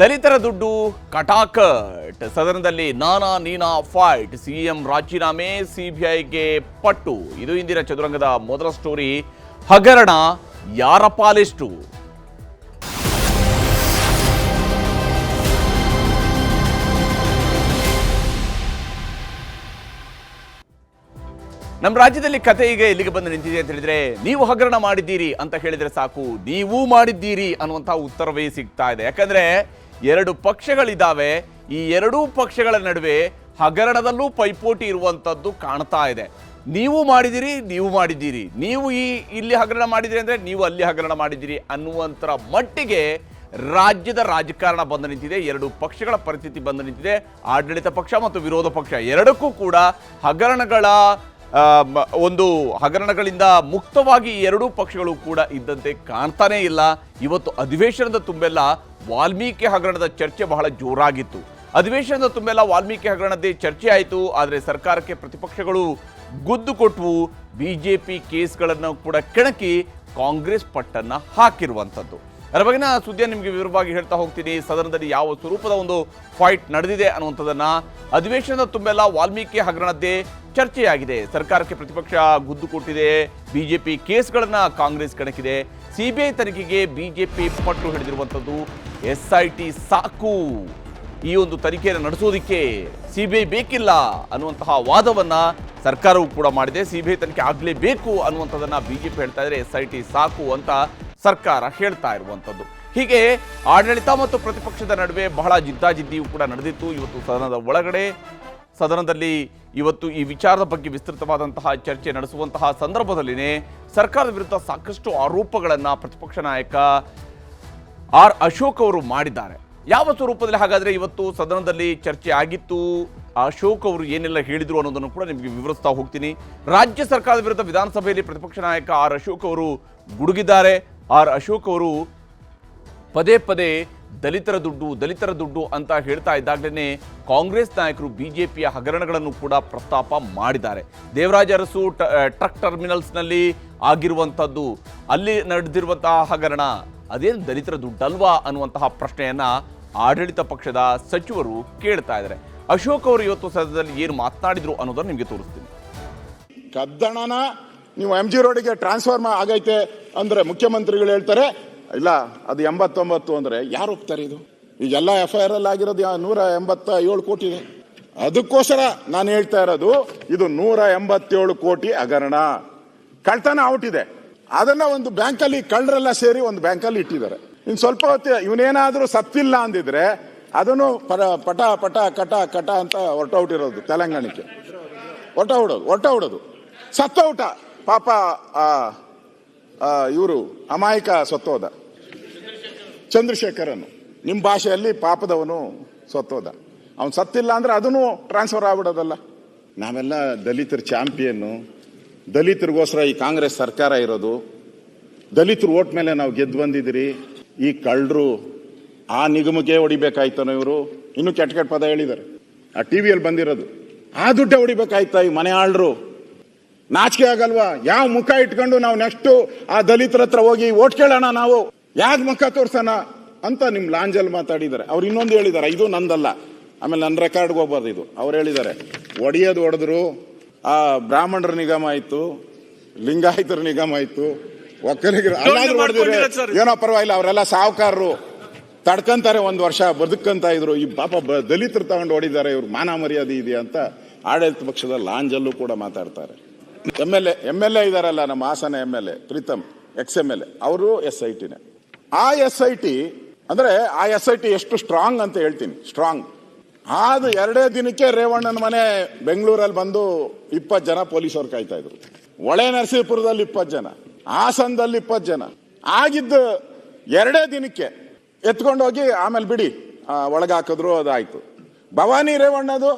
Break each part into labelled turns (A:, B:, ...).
A: ದಲಿತರ ದುಡ್ಡು, ಕಟಾಕಟ್. ಸದನದಲ್ಲಿ ನಾನಾ ನೀನಾ ಫೈಟ್ ಸಿಎಂ ರಾಜೀನಾಮೆ, ಸಿಬಿಐಗೆ ಪಟ್ಟು. ಇದು ಇಂದಿನ ಚದುರಂಗದ ಮೊದಲ ಸ್ಟೋರಿ ಹಗರಣ ಯಾರ ಪಾಲಿಷ್ಟು ನಮ್ಮ ರಾಜ್ಯದಲ್ಲಿ ಕತೆ ಈಗ ಎಲ್ಲಿಗೆ ಬಂದು ನಿಂತಿದೆ ಅಂತ ಹೇಳಿದ್ರೆ, ನೀವು ಹಗರಣ ಮಾಡಿದ್ದೀರಿ ಅಂತ ಹೇಳಿದ್ರೆ ಸಾಕು, ನೀವು ಮಾಡಿದ್ದೀರಿ ಅನ್ನುವಂಥ ಉತ್ತರವೇ ಸಿಗ್ತಾ ಇದೆ. ಯಾಕಂದ್ರೆ ಎರಡು ಪಕ್ಷಗಳಿದ್ದಾವೆ. ಈ ಎರಡೂ ಪಕ್ಷಗಳ ನಡುವೆ ಹಗರಣದಲ್ಲೂ ಪೈಪೋಟಿ ಇರುವಂಥದ್ದು ಕಾಣ್ತಾ ಇದೆ. ನೀವು ಮಾಡಿದಿರಿ, ನೀವು ಮಾಡಿದ್ದೀರಿ. ನೀವು ಈ ಇಲ್ಲಿ ಹಗರಣ ಮಾಡಿದಿರಿ ಅಂದರೆ ನೀವು ಅಲ್ಲಿ ಹಗರಣ ಮಾಡಿದ್ದೀರಿ ಅನ್ನುವಂಥರ ಮಟ್ಟಿಗೆ ರಾಜ್ಯದ ರಾಜಕಾರಣ ಬಂದು ನಿಂತಿದೆ, ಎರಡು ಪಕ್ಷಗಳ ಪರಿಸ್ಥಿತಿ ಬಂದು ನಿಂತಿದೆ. ಆಡಳಿತ ಪಕ್ಷ ಮತ್ತು ವಿರೋಧ ಪಕ್ಷ ಎರಡಕ್ಕೂ ಕೂಡ ಹಗರಣಗಳ ಒಂದು ಹಗರಣಗಳಿಂದ ಮುಕ್ತವಾಗಿ ಎರಡೂ ಪಕ್ಷಗಳು ಕೂಡ ಇದ್ದಂತೆ ಕಾಣ್ತಾನೇ ಇಲ್ಲ. ಇವತ್ತು ಅಧಿವೇಶನದ ತುಂಬೆಲ್ಲ ವಾಲ್ಮೀಕಿ ಹಗರಣದ ಚರ್ಚೆ ಬಹಳ ಜೋರಾಗಿತ್ತು. ಅಧಿವೇಶನದ ತುಂಬೆಲ್ಲ ವಾಲ್ಮೀಕಿ ಹಗರಣದೇ ಚರ್ಚೆ ಆಯಿತು. ಆದರೆ ಸರ್ಕಾರಕ್ಕೆ ಪ್ರತಿಪಕ್ಷಗಳು ಗುದ್ದು ಕೊಟ್ಟವು ಬಿಜೆಪಿ ಕೇಸ್ಗಳನ್ನು ಕೂಡ ಕೆಣಕಿ ಕಾಂಗ್ರೆಸ್ ಪಟ್ಟನ್ನು ಹಾಕಿರುವಂಥದ್ದು ಅದರ ಬಗ್ಗೆನ ಸುದ್ದಿಯನ್ನು ನಿಮಗೆ ವಿವರವಾಗಿ ಹೇಳ್ತಾ ಹೋಗ್ತೀನಿ. ಸದನದಲ್ಲಿ ಯಾವ ಸ್ವರೂಪದ ಒಂದು ಫೈಟ್ ನಡೆದಿದೆ ಅನ್ನುವಂಥದ್ದನ್ನ ಅಧಿವೇಶನದ ತುಂಬೆಲ್ಲ ವಾಲ್ಮೀಕಿ ಹಗರಣದ್ದೇ ಚರ್ಚೆಯಾಗಿದೆ. ಸರ್ಕಾರಕ್ಕೆ ಪ್ರತಿಪಕ್ಷ ಗುದ್ದು ಕೊಟ್ಟಿದೆ. ಬಿಜೆಪಿ ಕೇಸ್ಗಳನ್ನು ಕಾಂಗ್ರೆಸ್ ಕಣಕಿದೆ ಸಿಬಿಐ ತನಿಖೆಗೆ ಬಿಜೆಪಿ ಪಟ್ಟು ಹಿಡಿದಿರುವಂಥದ್ದು ಎಸ್ ಟಿ ಸಾಕು. ಈ ಒಂದು ತನಿಖೆಯನ್ನು ನಡೆಸೋದಿಕ್ಕೆ ಸಿಬಿಐ ಬೇಕಿಲ್ಲ ಅನ್ನುವಂತಹ ವಾದವನ್ನ ಸರ್ಕಾರವು ಕೂಡ ಮಾಡಿದೆ. ಸಿಬಿಐ ತನಿಖೆ ಆಗಲೇಬೇಕು ಅನ್ನುವಂಥದ್ದನ್ನು ಬಿಜೆಪಿ ಹೇಳ್ತಾ ಇದ್ರೆ. ಎಸ್ ಟಿ ಸಾಕು ಅಂತ ಸರ್ಕಾರ ಹೇಳ್ತಾ ಇರುವಂಥದ್ದು. ಹೀಗೆ ಆಡಳಿತ ಮತ್ತು ಪ್ರತಿಪಕ್ಷದ ನಡುವೆ ಬಹಳ ಜಿದ್ದಾಜಿದ್ದಿಯೂ ಕೂಡ ನಡೆದಿತ್ತು. ಇವತ್ತು ಸದನದ ಒಳಗಡೆ, ಸದನದಲ್ಲಿ ಇವತ್ತು ಈ ವಿಚಾರದ ಬಗ್ಗೆ ವಿಸ್ತೃತವಾದಂತಹ ಚರ್ಚೆ ನಡೆಸುವಂತಹ ಸಂದರ್ಭದಲ್ಲಿನೇ ಸರ್ಕಾರದ ವಿರುದ್ಧ ಸಾಕಷ್ಟು ಆರೋಪಗಳನ್ನು ಪ್ರತಿಪಕ್ಷ ನಾಯಕ ಆರ್ ಅಶೋಕ್ ಅವರು ಮಾಡಿದ್ದಾರೆ. ಯಾವ ಸ್ವರೂಪದಲ್ಲಿ ಹಾಗಾದರೆ ಇವತ್ತು ಸದನದಲ್ಲಿ ಚರ್ಚೆ ಆಗಿತ್ತು? ಅಶೋಕ್ ಅವರು ಏನೆಲ್ಲ ಹೇಳಿದರು ಅನ್ನೋದನ್ನು ಕೂಡ ನಿಮಗೆ ವಿವರಿಸ್ತಾ ಹೋಗ್ತೀನಿ. ರಾಜ್ಯ ಸರ್ಕಾರದ ವಿರುದ್ಧ ವಿಧಾನಸಭೆಯಲ್ಲಿ ಪ್ರತಿಪಕ್ಷ ನಾಯಕ ಆರ್ ಅಶೋಕ್ ಅವರು ಗುಡುಗಿದ್ದಾರೆ. ಆರ್ ಅಶೋಕ್ ಅವರು ಪದೇ ಪದೇ ದಲಿತರ ದುಡ್ಡು ದಲಿತರ ದುಡ್ಡು ಅಂತ ಹೇಳ್ತಾ ಇದ್ದಾಗಲೇ ಕಾಂಗ್ರೆಸ್ ನಾಯಕರು ಬಿಜೆಪಿಯ ಹಗರಣಗಳನ್ನು ಕೂಡ ಪ್ರಸ್ತಾಪ ಮಾಡಿದ್ದಾರೆ. ದೇವರಾಜ ಅರಸು ಟ್ರಕ್ ಟರ್ಮಿನಲ್ಸ್ನಲ್ಲಿ ಆಗಿರುವಂಥದ್ದು, ಅಲ್ಲಿ ನಡೆದಿರುವಂತಹ ಹಗರಣ, ಅದೇನು ದಲಿತರ ದುಡ್ಡಲ್ವಾ ಅನ್ನುವಂತಹ ಪ್ರಶ್ನೆಯನ್ನ ಆಡಳಿತ ಪಕ್ಷದ ಸಚಿವರು ಕೇಳ್ತಾ ಇದ್ದಾರೆ. ಅಶೋಕ್ ಅವರು ಇವತ್ತು ಸದನದಲ್ಲಿ ಏನು ಮಾತನಾಡಿದ್ರು ಅನ್ನೋದನ್ನು ನಿಮಗೆ ತೋರಿಸ್ತೀನಿ.
B: ಕದ್ದಣನ ನೀವು ಎಂ ಜಿ ರೋಡಿಗೆ ಟ್ರಾನ್ಸ್ಫರ್ ಆಗೈತೆ ಅಂದ್ರೆ ಮುಖ್ಯಮಂತ್ರಿಗಳು ಹೇಳ್ತಾರೆ, ಇಲ್ಲ, ಅದು ಎಂಬತ್ತೊಂಬತ್ತು ಅಂದ್ರೆ ಯಾರು ಒಪ್ತಾರೆ ಇದು? ಈಗೆಲ್ಲ ಎಫ್ ಐ ಆರ್ ಅಲ್ಲಿ ಆಗಿರೋದು ನೂರ ಎಂಬತ್ತ ಏಳು ಕೋಟಿ ಇದೆ. ಅದಕ್ಕೋಸ್ಕರ ನಾನು ಹೇಳ್ತಾ ಇರೋದು, ಇದು ನೂರ ಎಂಬತ್ತೇಳು ಕೋಟಿ ಹಗರಣ. ಕಳ್ತನ ಔಟ್ ಇದೆ. ಅದನ್ನ ಒಂದು ಬ್ಯಾಂಕಲ್ಲಿ ಕಳ್ಳರೆಲ್ಲ ಸೇರಿ ಒಂದು ಬ್ಯಾಂಕಲ್ಲಿ ಇಟ್ಟಿದ್ದಾರೆ. ಇನ್ ಸ್ವಲ್ಪ ಹೊತ್ತು ಇವನೇನಾದ್ರೂ ಸತ್ತಿಲ್ಲ ಅಂದಿದ್ರೆ ಅದನ್ನು ಪಟ ಪಟ, ಕಟ ಕಟ ಅಂತ ಹೊರಟೌಟಿರೋದು ತೆಲಂಗಾಣಕ್ಕೆ. ಹೊಟ್ಟ ಹೊಡೋದು ಒಟ್ಟ ಹೊಡೋದು ಸತ್ತೌಟ ಪಾಪ ಇವರು ಅಮಾಯಕ ಸತ್ತೋದ. ಚಂದ್ರಶೇಖರನು. ನಿಮ್ಮ ಭಾಷೆಯಲ್ಲಿ ಪಾಪದವನು ಸತ್ತೋದ. ಅವನು ಸತ್ತಿಲ್ಲ ಅಂದ್ರೆ ಅದನ್ನು ಟ್ರಾನ್ಸ್ಫರ್ ಆಗ್ಬಿಡೋದಲ್ಲ. ನಾವೆಲ್ಲ ದಲಿತರ ಚಾಂಪಿಯನ್ನು. ದಲಿತರಿಗೋಸ್ಕರ ಈ ಕಾಂಗ್ರೆಸ್ ಸರ್ಕಾರ ಇರೋದು. ದಲಿತರು ಓಟ್ ಮೇಲೆ ನಾವು ಗೆದ್ದು ಬಂದಿದ್ದೀರಿ. ಈ ಕಳ್ಳರು ಆ ನಿಗಮಕ್ಕೆ ಹೊಡಿಬೇಕಾಯ್ತಾನೋ ಇವರು. ಇನ್ನೂ ಕೆಟ್ಟ ಕೆಟ್ಟ ಪದ ಹೇಳಿದ್ದಾರೆ. ಆ ಟಿ ವಿಯಲ್ಲಿ ಬಂದಿರೋದು. ಆ ದುಡ್ಡೇ ಹೊಡಿಬೇಕಾಯ್ತಾ ಈ ಮನೆ ಆಳ್ರು? ನಾಚಿಕೆ ಆಗಲ್ವಾ? ಯಾವ ಮುಖ ಇಟ್ಕೊಂಡು ನಾವು ನೆಕ್ಸ್ಟ್ ಆ ದಲಿತರ ಹತ್ರ ಹೋಗಿ ಓಟ್ ಕೇಳೋಣ ನಾವು? ಯಾಕ ಮುಖ ತೋರ್ಸೋಣ? ಅಂತ ನಿಮ್ ಲಾಂಜಲ್ ಮಾತಾಡಿದ್ದಾರೆ. ಅವ್ರು ಇನ್ನೊಂದು ಹೇಳಿದ್ದಾರೆ. ಇದು ನಂದಲ್ಲ. ಆಮೇಲೆ ನನ್ನ ರೆಕಾರ್ಡ್ಗೆ ಹೋಗ್ಬಾರ್ದು ಇದು. ಅವ್ರು ಹೇಳಿದ್ದಾರೆ. ಒಡೆಯೋದು ಹೊಡೆದ್ರು ಆ ಬ್ರಾಹ್ಮಣರ ನಿಗಮ ಆಯ್ತು ಲಿಂಗಾಯತರ ನಿಗಮ ಆಯ್ತು ಒಕ್ಕಲಿಗರು ಏನೋ ಪರವಾಗಿಲ್ಲ. ಅವರೆಲ್ಲ ಸಾವುಕಾರರು ತಡ್ಕಂತಾರೆ ಒಂದು ವರ್ಷ ಬದುಕಂತ ಇದ್ರು. ಈ ಪಾಪ ಬ- ದಲಿತರು ತಗೊಂಡು ಹೊಡಿದ್ದಾರೆ ಇವ್ರು ಮಾನ ಮರ್ಯಾದೆ ಇದೆಯಾ ಅಂತ ಆಡಳಿತ ಪಕ್ಷದ ಲಾಂಜಲ್ಲೂ ಕೂಡ ಮಾತಾಡ್ತಾರೆ. ಎಂ ಎಲ್ ಎ ಎಂ ಇದಾರಲ್ಲ ನಮ್ಮ Hassan M L A Preetham ex M L A ಅವರು ಎಸ್ ಐ ಟಿನೇ ಆ ಎಸ್ ಐ ಟಿ ಅಂದ್ರೆ ಆ ಎಸ್ ಐ ಟಿ ಎಷ್ಟು ಸ್ಟ್ರಾಂಗ್ ಅಂತ ಹೇಳ್ತೀನಿ ಸ್ಟ್ರಾಂಗ್ ಆದ ಎರಡೇ ದಿನಕ್ಕೆ ರೇವಣ್ಣನ ಮನೆ ಬೆಂಗಳೂರಲ್ಲಿ ಬಂದು ಇಪ್ಪತ್ತು ಜನ ಪೊಲೀಸರು ಕಾಯ್ತಾ ಇದ್ರು. ಒಳೆ ನರಸೀಪುರದಲ್ಲಿ ಇಪ್ಪತ್ತು ಜನ, ಹಾಸನದಲ್ಲಿ ಇಪ್ಪತ್ತು ಜನ. ಆಗಿದ್ದು ಎರಡೇ ದಿನಕ್ಕೆ ಎತ್ಕೊಂಡೋಗಿ ಆಮೇಲೆ ಬಿಡಿ ಒಳಗಾಕಿದ್ರು ಅದಾಯ್ತು. ಭವಾನಿ ರೇವಣ್ಣದು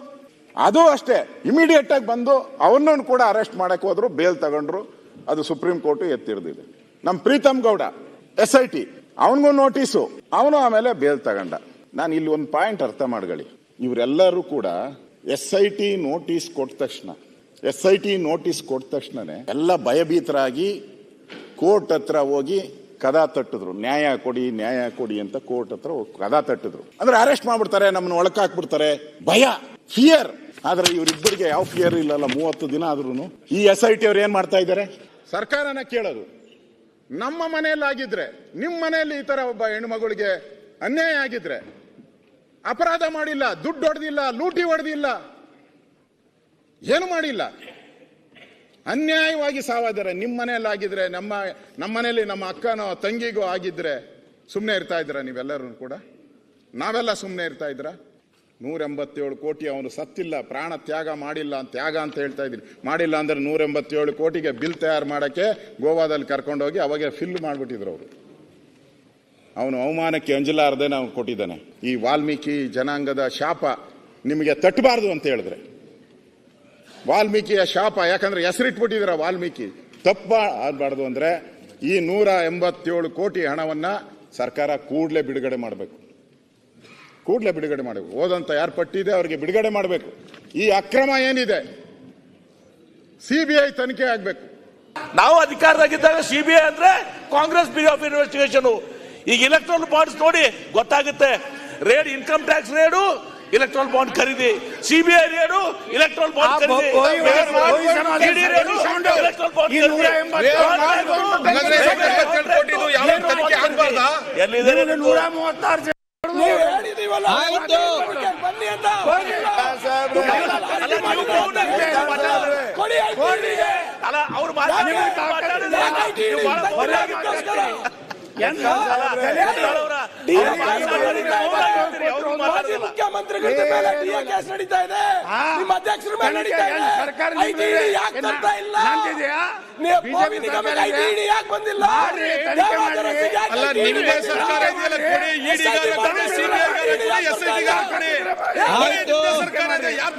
B: ಅದು ಅಷ್ಟೇ. ಇಮಿಡಿಯೇಟ್ ಆಗಿ ಬಂದು ಅವನನ್ನು ಕೂಡ ಅರೆಸ್ಟ್ ಮಾಡಕ್ ಹೋದ್ರು ಬೇಲ್ ತಗೊಂಡ್ರು, ಅದು ಸುಪ್ರೀಂ ಕೋರ್ಟ್ ಎತ್ತಿರದಿದೆ. ನಮ್ಮ Preetham Gowda S I T ಅವನಿಗೂ ನೋಟಿಸು ಅವನು ಆಮೇಲೆ ಬೇಲ್ ತಗೊಂಡ. ನಾನು ಇಲ್ಲಿ ಒಂದು ಪಾಯಿಂಟ್ ಅರ್ಥ ಮಾಡ್ಕೊಳ್ಳಿ. ಇವರೆಲ್ಲರೂ ಕೂಡ ಎಸ್ ಐ ಟಿ ನೋಟಿಸ್ ಕೊಟ್ಟ ತಕ್ಷಣ ಎಸ್ ಐ ಟಿ ನೋಟಿಸ್ ಕೊಟ್ಟ ತಕ್ಷಣನೇ ಎಲ್ಲ ಭಯಭೀತರಾಗಿ ಕೋರ್ಟ್ ಹತ್ರ ಹೋಗಿ ಕದ ತಟ್ಟಿದ್ರು. ನ್ಯಾಯ ಕೊಡಿ ನ್ಯಾಯ ಕೊಡಿ ಅಂತ ಕೋರ್ಟ್ ಹತ್ರ ಕದ ತಟ್ಟಿದ್ರು. ಅಂದ್ರೆ ಅರೆಸ್ಟ್ ಮಾಡ್ಬಿಡ್ತಾರೆ, ನಮ್ಮನ್ನ ಒಳಕಾಕ್ಬಿಡ್ತಾರೆ ಭಯ ಫಿಯರ್ ಆದ್ರೆ ಇವರಿಬ್ಬರಿಗೆ ಯಾವ ಫಿಯರ್ ಇಲ್ಲಲ್ಲ, ಮೂವತ್ತು ದಿನ ಆದ್ರೂ ಈ ಎಸ್ ಐ ಟಿ ಅವ್ರು ಏನ್ ಮಾಡ್ತಾ ಇದ್ದಾರೆ? ಸರ್ಕಾರನ ಕೇಳೋದು. ನಮ್ಮ ಮನೆಯಲ್ಲಿ ಆಗಿದ್ರೆ ನಿಮ್ಮ ಮನೆಯಲ್ಲಿ ಈ ತರ ಒಬ್ಬ ಹೆಣ್ಮಗಳಿಗೆ ಅನ್ಯಾಯ ಆಗಿದ್ರೆ, ಅಪರಾಧ ಮಾಡಿಲ್ಲ, ದುಡ್ಡು ಹೊಡೆದಿಲ್ಲ, ಲೂಟಿ ಹೊಡೆದಿಲ್ಲ, ಏನು ಮಾಡಿಲ್ಲ? ಅನ್ಯಾಯವಾಗಿ ಸಾವಾದರೆ ನಿಮ್ಮ ಮನೆಯಲ್ಲಿ ಆಗಿದ್ರೆ ನಮ್ಮ ನಮ್ಮ ಮನೆಯಲ್ಲಿ ನಮ್ಮ ಅಕ್ಕನೋ, ತಂಗಿಗೋ ಆಗಿದ್ರೆ ಸುಮ್ಮನೆ ಇರ್ತಾ ಇದ್ರ ನೀವೆಲ್ಲರೂ ಕೂಡ? ನಾವೆಲ್ಲ ಸುಮ್ಮನೆ ಇರ್ತಾ ಇದ್ರ ನೂರ ಎಂಬತ್ತೇಳು ಕೋಟಿ ಅವನು ಸತ್ತಿಲ್ಲ, ಪ್ರಾಣ ತ್ಯಾಗ ಮಾಡಿಲ್ಲ ಅಂತ ತ್ಯಾಗ ಅಂತ ಹೇಳ್ತಾ ಇದ್ದೀನಿ. ಮಾಡಿಲ್ಲ ಅಂದ್ರೆ ನೂರ ಎಂಬತ್ತೇಳು ಕೋಟಿಗೆ ಬಿಲ್ ತಯಾರು ಮಾಡೋಕ್ಕೆ ಗೋವಾದಲ್ಲಿ ಕರ್ಕೊಂಡೋಗಿ ಅವಾಗೆ ಫಿಲ್ ಮಾಡಿಬಿಟ್ಟಿದ್ರು ಅವರು. ಅವನು ಅವಮಾನಕ್ಕೆ ಅಂಜಲಾರದೆ ನಾವು ಕೊಟ್ಟಿದ್ದಾನೆ. ಈ ವಾಲ್ಮೀಕಿ ಜನಾಂಗದ ಶಾಪ ನಿಮಗೆ ತಟ್ಟಬಾರ್ದು ಅಂತ ಹೇಳಿದ್ರೆ. ವಾಲ್ಮೀಕಿಯ ಶಾಪ, ಯಾಕಂದ್ರೆ ಹೆಸರಿಟ್ಬಿಟ್ಟಿದ್ದೀರ ವಾಲ್ಮೀಕಿ. ತಪ್ಪ ಆಗಬಾರ್ದು ಅಂದರೆ ಈ ನೂರ ಎಂಬತ್ತೇಳು ಕೋಟಿ ಹಣವನ್ನು ಸರ್ಕಾರ ಕೂಡಲೇ ಬಿಡುಗಡೆ ಮಾಡಬೇಕು. ಕೂಡಲೇ ಬಿಡುಗಡೆ ಮಾಡಬೇಕು. ಓದಂತ ಯಾರು ಪಟ್ಟಿದೆ ಅವರಿಗೆ ಬಿಡುಗಡೆ ಮಾಡಬೇಕು. ಈ ಅಕ್ರಮ ಏನಿದೆ? ಸಿಬಿಐ ತನಿಖೆ ಆಗಬೇಕು.
C: ನಾವು ಅಧಿಕಾರದಾಗಿದ್ದಾಗ ಸಿಬಿಐ ಅಂದ್ರೆ ಕಾಂಗ್ರೆಸ್ ಬ್ಯೂರೋ ಆಫ್ ಇನ್ವೆಸ್ಟಿಗೇಷನ್ ಈಗ ಇಲೆಕ್ಟ್ರಾನ್ ಬಾಂಡ್ಸ್ ನೋಡಿ ಗೊತ್ತಾಗುತ್ತೆ. Raid income tax raid electoral bond ಖರೀದಿ. ಸಿಬಿಐ ರೇಡು ಇಲೆಕ್ಟ್ರಾಲ್ ಬಾಂಡ್ ಖರೀದಿ.
D: ಬೊ- ಹೋಗಿ- ಹೋಗಿ ಸಮಾವೇಶ
C: ED ರೇಡು electoral bond
D: ಈ ನೂರ
C: ಖರೀದಿ. ಎಲ್ಲಿದೆ
D: ನೂರ ಮೂವತ್ತಾರು ಜನ
C: ಅಲ್ಲ, ಬನ್ನಿ ಅಲ್ಲ ಕೊಡಿ.
D: ಎಂತ?
C: ಅಲ್ಲ, ಅವ್ರ- ಅವ್ರು ಮಾತಾಡಿದ್ರೆ
E: ಡಿಎ ಕೇಸ್ ನಡೀತಾ ಇದೆ. ನಿಮ್ಮ ಅಧ್ಯಕ್ಷರ ಮೇಲೆ ನಡೀತಾ ಇದೆ.
D: ಸರ್ಕಾರ
E: ಯಾಕೆ ತರ್ತಾ ಇಲ್ಲ? ಯಾಕೆ ಬಂದಿಲ್ಲ?
F: ಅಲ್ಲ, ಸರ್ಕಾರ ಇದೆಯಲ್ಲ, ಕೊಡಿ, ಕೊಡಿ, ಕೊಡಿ, ಸರ್ಕಾರ ಇದೆ, ಯಾರ್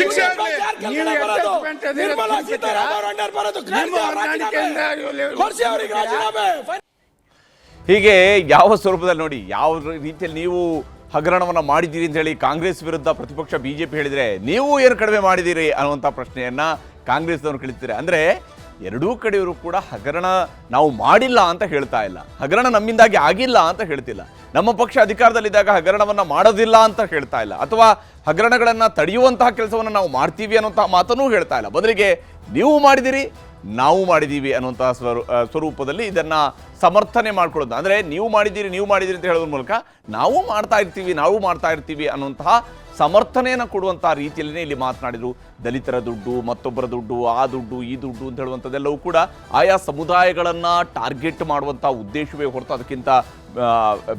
F: ಶಿಕ್ಷೆ
E: ನಿರ್ಮಲಾ ಸೀತಾರಾಮನ್ ಅಂಡರ್ ಬರೋದು ಕೊಡ್ಸಿ ಅವರಿಗೆ ರಾಜೀನಾಮೆ.
A: ಹೀಗೆ ಯಾವ ಸ್ವರೂಪದಲ್ಲಿ ನೋಡಿ, ಯಾವ ರೀತಿಯಲ್ಲಿ ನೀವು ಹಗರಣವನ್ನು ಮಾಡಿದ್ದೀರಿ ಅಂತ ಹೇಳಿ ಕಾಂಗ್ರೆಸ್ ವಿರುದ್ಧ ಪ್ರತಿಪಕ್ಷ ಬಿ ಜೆ ಪಿ ಹೇಳಿದರೆ ನೀವು ಏನು ಕಡಿಮೆ ಮಾಡಿದ್ದೀರಿ ಅನ್ನುವಂಥ ಪ್ರಶ್ನೆಯನ್ನು ಕಾಂಗ್ರೆಸ್ನವರು ಕೇಳುತ್ತಾರೆ ಅಂದರೆ ಎರಡೂ ಕಡೆಯವರು ಕೂಡ ಹಗರಣ ನಾವು ಮಾಡಿಲ್ಲ ಅಂತ ಹೇಳ್ತಾ ಇಲ್ಲ. ಹಗರಣ ನಮ್ಮಿಂದಾಗಿ ಆಗಿಲ್ಲ ಅಂತ ಹೇಳ್ತಿಲ್ಲ. ನಮ್ಮ ಪಕ್ಷ ಅಧಿಕಾರದಲ್ಲಿದ್ದಾಗ ಹಗರಣವನ್ನು ಮಾಡೋದಿಲ್ಲ ಅಂತ ಹೇಳ್ತಾ ಇಲ್ಲ. ಅಥವಾ ಹಗರಣಗಳನ್ನು ತಡೆಯುವಂತಹ ಕೆಲಸವನ್ನು ನಾವು ಮಾಡ್ತೀವಿ ಅನ್ನುವಂಥ ಮಾತನ್ನೂ ಹೇಳ್ತಾ ಇಲ್ಲ. ಬದಲಿಗೆ ನೀವು ಮಾಡಿದಿರಿ ನಾವು ಮಾಡಿದ್ದೀವಿ ಅನ್ನುವಂಥ ಸ್ವರೂ ಸ್ವರೂಪದಲ್ಲಿ ಇದನ್ನ ಸಮರ್ಥನೆ ಮಾಡ್ಕೊಳ್ಳೋದು. ಅಂದರೆ ನೀವು ಮಾಡಿದ್ದೀರಿ ನೀವು ಮಾಡಿದ್ದೀರಿ ಅಂತ ಹೇಳೋದ್ರ ಮೂಲಕ ನಾವು ಮಾಡ್ತಾ ಇರ್ತೀವಿ, ನಾವು ಮಾಡ್ತಾ ಇರ್ತೀವಿ ಅನ್ನುವಂತಹ ಸಮರ್ಥನೆಯನ್ನು ಕೊಡುವಂಥ ರೀತಿಯಲ್ಲೇ ಇಲ್ಲಿ ಮಾತನಾಡಿದರು. ದಲಿತರ ದುಡ್ಡು, ಮತ್ತೊಬ್ಬರ ದುಡ್ಡು, ಆ ದುಡ್ಡು, ಈ ದುಡ್ಡು ಅಂತ ಹೇಳುವಂಥದ್ದೆಲ್ಲವೂ ಕೂಡ ಆಯಾ ಸಮುದಾಯಗಳನ್ನು ಟಾರ್ಗೆಟ್ ಮಾಡುವಂಥ ಉದ್ದೇಶವೇ ಹೊರತು ಅದಕ್ಕಿಂತ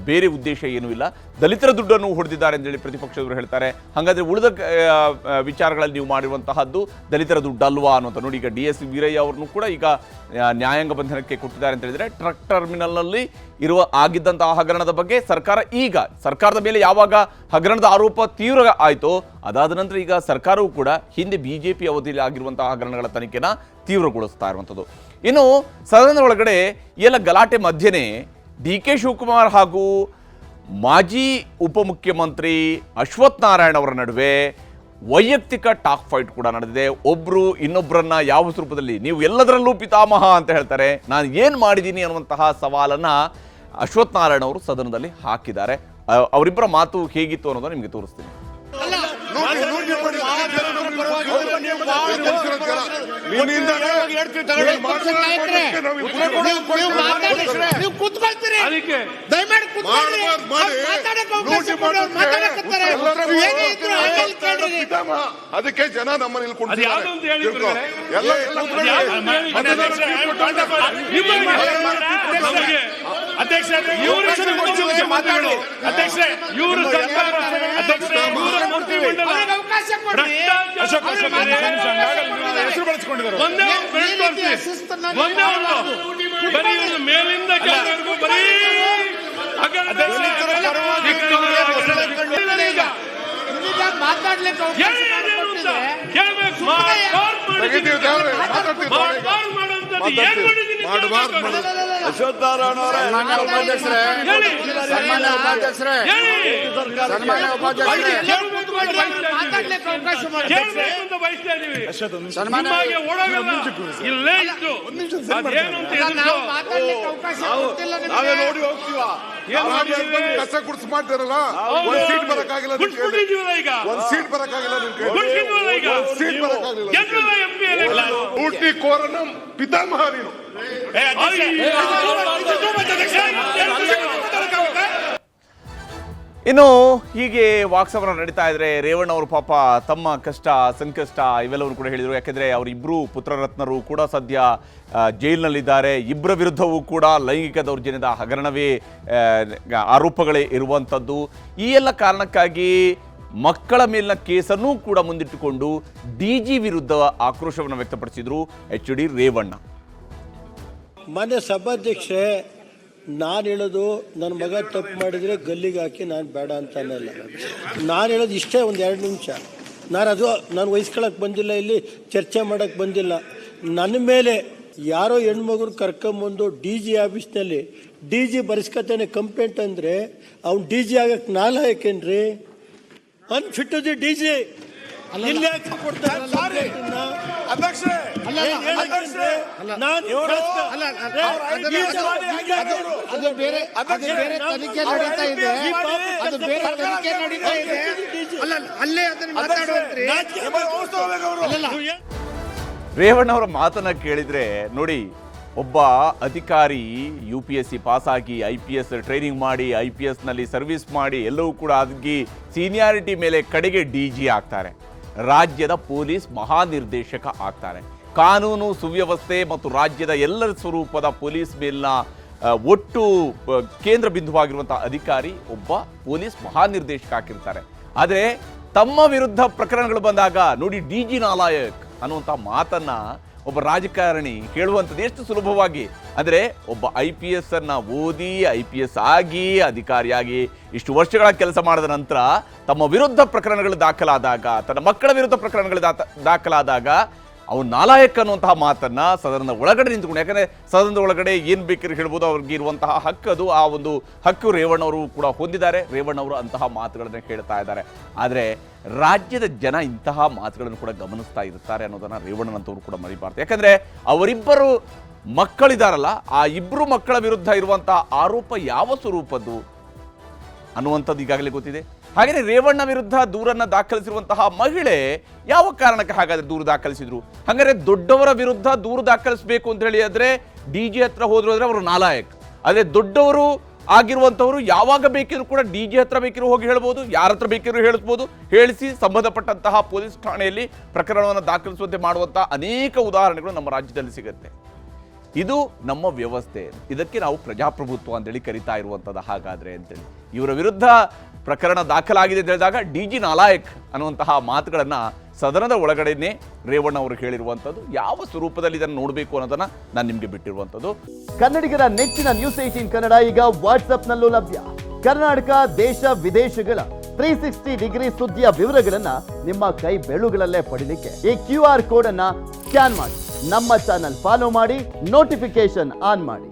A: ಬೇರೆ ಉದ್ದೇಶ ಏನೂ ಇಲ್ಲ. ದಲಿತರ ದುಡ್ಡನ್ನು ಹೊಡೆದಿದ್ದಾರೆ ಅಂತೇಳಿ ಪ್ರತಿಪಕ್ಷದವರು ಹೇಳ್ತಾರೆ. ಹಾಗಾದ್ರೆ ಉಳಿದ ವಿಚಾರಗಳಲ್ಲಿ ನೀವು ಮಾಡಿರುವಂತಹದ್ದು ದಲಿತರ ದುಡ್ಡು ಅಲ್ವಾ ಅನ್ನುವಂಥ ನೋಡಿ, ಈಗ ಡಿ ಎಸ್ ವೀರಯ್ಯ ಅವ್ರನ್ನು ಕೂಡ ಈಗ ನ್ಯಾಯಾಂಗ ಬಂಧನಕ್ಕೆ ಕೊಟ್ಟಿದ್ದಾರೆ ಅಂತ ಹೇಳಿದರೆ ಟ್ರಕ್ ಟರ್ಮಿನಲ್ನಲ್ಲಿ ಇರುವ ಆಗಿದ್ದಂತಹ ಹಗರಣದ ಬಗ್ಗೆ ಸರ್ಕಾರ ಈಗ, ಸರ್ಕಾರದ ಮೇಲೆ ಯಾವಾಗ ಹಗರಣದ ಆರೋಪ ತೀವ್ರ ಆಯಿತೋ, ಅದಾದ ನಂತರ ಈಗ ಸರ್ಕಾರವು ಕೂಡ ಹಿಂದೆ ಬಿ ಜೆ ಪಿ ಅವಧಿಯಲ್ಲಿ ಆಗಿರುವಂತಹ ಹಗರಣಗಳ ತನಿಖೆನ ತೀವ್ರಗೊಳಿಸ್ತಾ ಇರುವಂಥದ್ದು. ಇನ್ನು ಸದನದ ಒಳಗಡೆ ಎಲ್ಲ ಗಲಾಟೆ ಮಧ್ಯೆನೇ ಡಿ ಕೆ ಶಿವಕುಮಾರ್ ಹಾಗೂ ಮಾಜಿ ಉಪಮುಖ್ಯಮಂತ್ರಿ ಅಶ್ವಥ್ ನಾರಾಯಣ್ ಅವರ ನಡುವೆ ವೈಯಕ್ತಿಕ ಟಾಕ್ ಫೈಟ್ ಕೂಡ ನಡೆದಿದೆ. ಒಬ್ಬರು ಇನ್ನೊಬ್ಬರನ್ನ ಯಾವ ಸ್ವರೂಪದಲ್ಲಿ, ನೀವು ಎಲ್ಲದರಲ್ಲೂ ಪಿತಾಮಹ ಅಂತ ಹೇಳ್ತಾರೆ. ನಾನು ಏನು ಮಾಡಿದ್ದೀನಿ ಅನ್ನುವಂತಹ ಸವಾಲನ್ನ ಅಶ್ವಥ್ ನಾರಾಯಣ್ ಅವರು ಸದನದಲ್ಲಿ ಹಾಕಿದ್ದಾರೆ. ಅವರಿಬ್ಬರ ಮಾತು ಹೇಗಿತ್ತು ಅನ್ನೋದನ್ನು ನಿಮಗೆ ತೋರಿಸ್ತೀನಿ.
G: ನೀವು.
F: ಅದಕ್ಕೆ ಜನ ನಮ್ಮ ಇಲ್ಲಿ ಎಲ್ಲ
H: ಅಧ್ಯಕ್ಷ ಇವರು ಮಾತಾಡು ಅಧ್ಯಕ್ಷ ಇವರು ಅಧ್ಯಕ್ಷ ಬರೀ ಇವ್ರು ಮೇಲಿಂದ ಬರೀ
G: ಮಾತಾಡ್ಲಿಕ್ಕೆ.
C: ಅಶ್ವಥ್ ನಾರಾಯಣ ಅವರೇ?
H: ಹೇಳಿ.
D: ಸನ್ಮಾನ್ಯ ಉಪಾಧ್ಯಕ್ಷರೇ. ಸನ್ಮಾನ್ಯ ಉಪಾಧ್ಯಕ್ಷರೇ.
H: ಕೇಳ್ಬೇಕು. ಅಂತ ಬಯಸ್ತಾ ಇದೀವಿ. ಓಡೋಗಲ್ಲ ಇಲ್ಲೇ ಅದೇನು
G: ನಾವು.
F: ನೋಡಿ ಹೋಗ್ತೀವ.
H: ಏನ್ ಮಾಡಿದೀವಿ?
F: ಕಸ ಗುಡ್ಸ್ ಮಾಡ್ತಾರಲ್ಲ. ಒಂದ್ ಸೀಟ್ ಬರಕ್ಕಾಗಿಲ್ಲ
H: ಈಗ.
F: ಒಂದ್ ಸೀಟ್ ಬರಕ್ಕಾಗಿಲ್ಲ ನಿಮ್ ಸೀಟ್ ಬರಕ್ಕಾಗಿಲ್ಲ ಊಟಿ ಕೋರನ ಪಿತಾಮಹ ನೀನು
A: ಇನ್ನು ಹೀಗೆ ವಾಕ್ಸಮರ ನಡೀತಾ ಇದ್ರೆ ರೇವಣ್ಣ ಅವರು ಪಾಪ ತಮ್ಮ ಕಷ್ಟ, ಸಂಕಷ್ಟ ಇವೆಲ್ಲವನ್ನು ಕೂಡ ಹೇಳಿದರು. ಯಾಕೆಂದರೆ ಅವರಿಬ್ಬರು ಪುತ್ರರತ್ನರು ಕೂಡ ಸದ್ಯ ಜೈಲಿನಲ್ಲಿದ್ದಾರೆ. ಇಬ್ಬರ ವಿರುದ್ಧವೂ ಕೂಡ ಲೈಂಗಿಕ ದೌರ್ಜನ್ಯದ ಹಗರಣವೇ ಆರೋಪಗಳೇ ಇರುವಂಥದ್ದು ಈ ಎಲ್ಲ ಕಾರಣಕ್ಕಾಗಿ ಮಕ್ಕಳ ಮೇಲಿನ ಕೇಸನ್ನೂ ಕೂಡ ಮುಂದಿಟ್ಟುಕೊಂಡು ಡಿ ಜಿ ವಿರುದ್ಧ ಆಕ್ರೋಶವನ್ನು ವ್ಯಕ್ತಪಡಿಸಿದ್ರು ಎಚ್ ಡಿ ರೇವಣ್ಣ.
I: ಮಾನ್ಯ ಸಭಾಧ್ಯಕ್ಷೆ ನಾನು ಹೇಳೋದು ನನ್ನ ಮಗ ತಪ್ಪು ಮಾಡಿದರೆ ಗಲ್ಲಿಗೆ ಹಾಕಿ ನಾನು ಬೇಡ ಅಂತ ಅನ್ನಲ್ಲ ನಾನು ಹೇಳೋದು ಇಷ್ಟೇ ಒಂದು ಎರಡು ನಿಮಿಷ. ನಾನು ಅದು, ನಾನು ವಹಿಸ್ಕೊಳಕ್ಕೆ ಬಂದಿಲ್ಲ ಇಲ್ಲಿ, ಚರ್ಚೆ ಮಾಡೋಕ್ಕೆ ಬಂದಿಲ್ಲ. ನನ್ನ ಮೇಲೆ ಯಾರೋ ಹೆಣ್ಮಗುರು ಕರ್ಕೊಂಬಂದು ಡಿ ಜಿ ಆಫೀಸ್ನಲ್ಲಿ, ಡಿ ಜಿ ಬರೆಸ್ಕೊತಾನೆ ಕಂಪ್ಲೇಂಟ್ ಅಂದರೆ, ಅವ್ನು ಡಿ ಜಿ ಆಗಕ್ಕೆ ನಾಲ ಯಾಕೇನ್ರಿ ಅನ್ಫಿಟ್ ಡಿ ಜಿ. ಇಲ್ಲಿ ಯಾಕೆ ಕೊಡ್ತಾರೆ
E: ಅಧ್ಯಕ್ಷರೇ
I: ನಾನು
G: ಅಲ್ಲ, ಅಲ್ಲ, ಅದು ಬೇರೆ- ಅದು ಬೇರೆ ಅದು ಬೇರೆ ತನಿಖೆ ನಡೀತಾ ಇದೆ. ಅದು ಬೇರೆ ತನಿಖೆ ನಡೀತಾ ಇದೆ. ಅಲ್ಲ ಅಲ್ಲೇ. ಅದನ್ನ ಮಾತಾಡುವಂತ್ರಿ. ಅಲ್ಲಲ್ಲ.
A: ರೇವಣ್ಣ ಅವರ ಮಾತನ್ನ ಕೇಳಿದ್ರೆ ನೋಡಿ ಒಬ್ಬ ಅಧಿಕಾರಿ U P S C pass ಆಗಿ ಐ ಪಿ ಎಸ್ ಟ್ರೈನಿಂಗ್ ಮಾಡಿ ಐ ಪಿ ಎಸ್ನಲ್ಲಿ ಸರ್ವಿಸ್ ಮಾಡಿ ಎಲ್ಲವೂ ಕೂಡ ಅದಕ್ಕೆ ಸೀನಿಯಾರಿಟಿ ಮೇಲೆ ಕಡೆಗೆ ಡಿ ಜಿ ಆಗ್ತಾರೆ. ರಾಜ್ಯದ ಪೊಲೀಸ್ ಮಹಾನಿರ್ದೇಶಕ ಆಗ್ತಾರೆ. ಕಾನೂನು ಸುವ್ಯವಸ್ಥೆ ಮತ್ತು ರಾಜ್ಯದ ಎಲ್ಲ ಸ್ವರೂಪದ ಪೊಲೀಸ್ ಮೇಲಿನ ಒಟ್ಟು ಕೇಂದ್ರ ಬಿಂದುವಾಗಿರುವಂಥ ಅಧಿಕಾರಿ ಒಬ್ಬ ಪೊಲೀಸ್ ಮಹಾನಿರ್ದೇಶಕ ಆಗಿರ್ತಾರೆ. ಆದರೆ ತಮ್ಮ ವಿರುದ್ಧ ಪ್ರಕರಣಗಳು ಬಂದಾಗ ನೋಡಿ ಡಿ ಜಿ ನಾಲಾಯಕ್ ಅನ್ನುವಂಥ ಮಾತನ್ನ ಒಬ್ಬ ರಾಜಕಾರಣಿ ಕೇಳುವಂಥದ್ದು ಎಷ್ಟು ಸುಲಭವಾಗಿ ಅಂದರೆ ಒಬ್ಬ ಐ ಪಿ ಎಸ್ ಅನ್ನ ಓದಿ ಐ ಪಿ ಎಸ್ ಆಗಿ ಅಧಿಕಾರಿಯಾಗಿ ಇಷ್ಟು ವರ್ಷಗಳ ಕೆಲಸ ಮಾಡಿದ ನಂತರ ತಮ್ಮ ವಿರುದ್ಧ ಪ್ರಕರಣಗಳು ದಾಖಲಾದಾಗ, ತನ್ನ ಮಕ್ಕಳ ವಿರುದ್ಧ ಪ್ರಕರಣಗಳು ದಾಖಲಾದಾಗ ಅವ್ನು ನಾಲಾಯಕ್ ಅನ್ನುವಂತಹ ಮಾತನ್ನ ಸದನದ ಒಳಗಡೆ ನಿಂತ್ಕೊಂಡು, ಯಾಕಂದ್ರೆ ಸದನದ ಒಳಗಡೆ ಏನ್ ಬೇಕಿದ್ರೆ ಹೇಳ್ಬೋದು, ಅವ್ರಿಗೆ ಇರುವಂತಹ ಹಕ್ಕದು ಆ ಒಂದು ಹಕ್ಕು ರೇವಣ್ಣವರು ಕೂಡ ಹೊಂದಿದ್ದಾರೆ. ರೇವಣ್ಣವರು ಅಂತಹ ಮಾತುಗಳನ್ನ ಹೇಳ್ತಾ ಇದ್ದಾರೆ. ಆದರೆ ರಾಜ್ಯದ ಜನ ಇಂತಹ ಮಾತುಗಳನ್ನು ಕೂಡ ಗಮನಿಸ್ತಾ ಇರ್ತಾರೆ ಅನ್ನೋದನ್ನ ರೇವಣ್ಣನಂತವರು ಕೂಡ ಮರಿಬಾರ್ದು. ಯಾಕಂದ್ರೆ ಅವರಿಬ್ಬರು ಮಕ್ಕಳಿದಾರಲ್ಲ, ಆ ಇಬ್ಬರು ಮಕ್ಕಳ ವಿರುದ್ಧ ಇರುವಂತಹ ಆರೋಪ ಯಾವ ಸ್ವರೂಪದ್ದು ಅನ್ನುವಂಥದ್ದು ಈಗಾಗಲೇ ಗೊತ್ತಿದೆ. ಹಾಗೆಯೇ ರೇವಣ್ಣ ವಿರುದ್ಧ ದೂರನ್ನ ದಾಖಲಿಸಿರುವಂತಹ ಮಹಿಳೆ ಯಾವ ಕಾರಣಕ್ಕೆ ಹಾಗಾದ್ರೆ ದೂರು ದಾಖಲಿಸಿದ್ರು? ಹಾಗಾದ್ರೆ ದೊಡ್ಡವರ ವಿರುದ್ಧ ದೂರು ದಾಖಲಿಸಬೇಕು ಅಂತ ಹೇಳಿ ಆದ್ರೆ ಡಿ ಜಿ ಹತ್ರ ಹೋದ್ರು ಅಂದ್ರೆ ಅವರು ನಾಲಾಯಕ್. ಆದ್ರೆ ದೊಡ್ಡವರು ಆಗಿರುವಂತವರು ಯಾವಾಗ ಬೇಕಿದ್ರು ಕೂಡ ಡಿ ಜಿ ಹತ್ರ ಬೇಕಿರೋ ಹೋಗಿ ಹೇಳ್ಬೋದು, ಯಾರ ಹತ್ರ ಬೇಕಿದ್ರು ಹೇಳಿಸ್ಬೋದು ಹೇಳಿಸಿ ಸಂಬಂಧಪಟ್ಟಂತಹ ಪೊಲೀಸ್ ಠಾಣೆಯಲ್ಲಿ ಪ್ರಕರಣವನ್ನು ದಾಖಲಿಸುವಂತೆ ಮಾಡುವಂತಹ ಅನೇಕ ಉದಾಹರಣೆಗಳು ನಮ್ಮ ರಾಜ್ಯದಲ್ಲಿ ಸಿಗುತ್ತೆ. ಇದು ನಮ್ಮ ವ್ಯವಸ್ಥೆ. ಇದಕ್ಕೆ ನಾವು ಪ್ರಜಾಪ್ರಭುತ್ವ ಅಂತೇಳಿ ಕರಿತಾ ಇರುವಂಥದ್ದು ಹಾಗಾದ್ರೆ ಅಂತೇಳಿ. ಇವರ ವಿರುದ್ಧ ಪ್ರಕರಣ ದಾಖಲಾಗಿದೆ ಅಂತ ಹೇಳಿದಾಗ ಡಿ ಜಿ ನಾಲಾಯಕ್ ಅನ್ನುವಂತಹ ಮಾತುಗಳನ್ನು ಸದನದ ಒಳಗಡೆನೆ ರೇವಣ್ಣ ಅವರು ಹೇಳಿರುವಂಥದ್ದು ಯಾವ ಸ್ವರೂಪದಲ್ಲಿ ಇದನ್ನು ನೋಡಬೇಕು ಅನ್ನೋದನ್ನ ನಾನು ನಿಮಗೆ ಬಿಟ್ಟಿರುವಂಥದ್ದು
J: ಕನ್ನಡಿಗರ ನೆಚ್ಚಿನ ನ್ಯೂಸ್ ಏಟೀನ್ ಕನ್ನಡ ಈಗ ವಾಟ್ಸಪ್ನಲ್ಲೂ ಲಭ್ಯ. ಕರ್ನಾಟಕ, ದೇಶ, ವಿದೇಶಗಳ ತ್ರೀ ಸಿಕ್ಸ್ಟಿ ಡಿಗ್ರಿ ಸುದ್ದಿಯ ವಿವರಗಳನ್ನ ನಿಮ್ಮ ಕೈ ಬೆಳುಗಳಲ್ಲೇ ಪಡಿಲಿಕ್ಕೆ ಈ ಕ್ಯೂ ಆರ್ ಕೋಡ್ ಅನ್ನ ಸ್ಕ್ಯಾನ್ ಮಾಡಿ. ನಮ್ಮ ಚಾನಲ್ ಫಾಲೋ ಮಾಡಿ ನೋಟಿಫಿಕೇಶನ್ ಆನ್ ಮಾಡಿ.